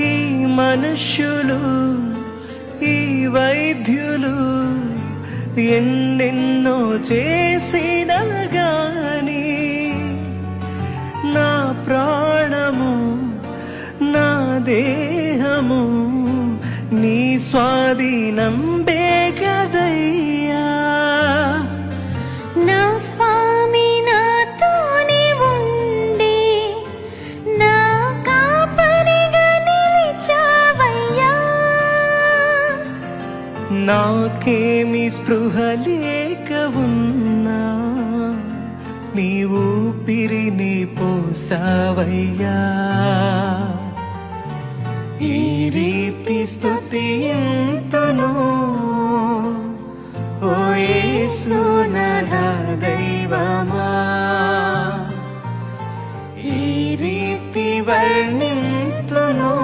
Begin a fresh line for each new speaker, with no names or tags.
ఈ మనుష్యులు ఈ వైద్యులు ఎన్నెన్నో చేసిన గాని నా ప్రాణము నా దేహము నీ స్వాధీనం నాకేమి స్పృహ లేక ఉన్నా నీ ఊపిరిని పోసావయ్యా. ఈ రీతి స్థుతి ఎంతనో ఓ నా దైవమా. ఈ రీతి వర్ణింతునో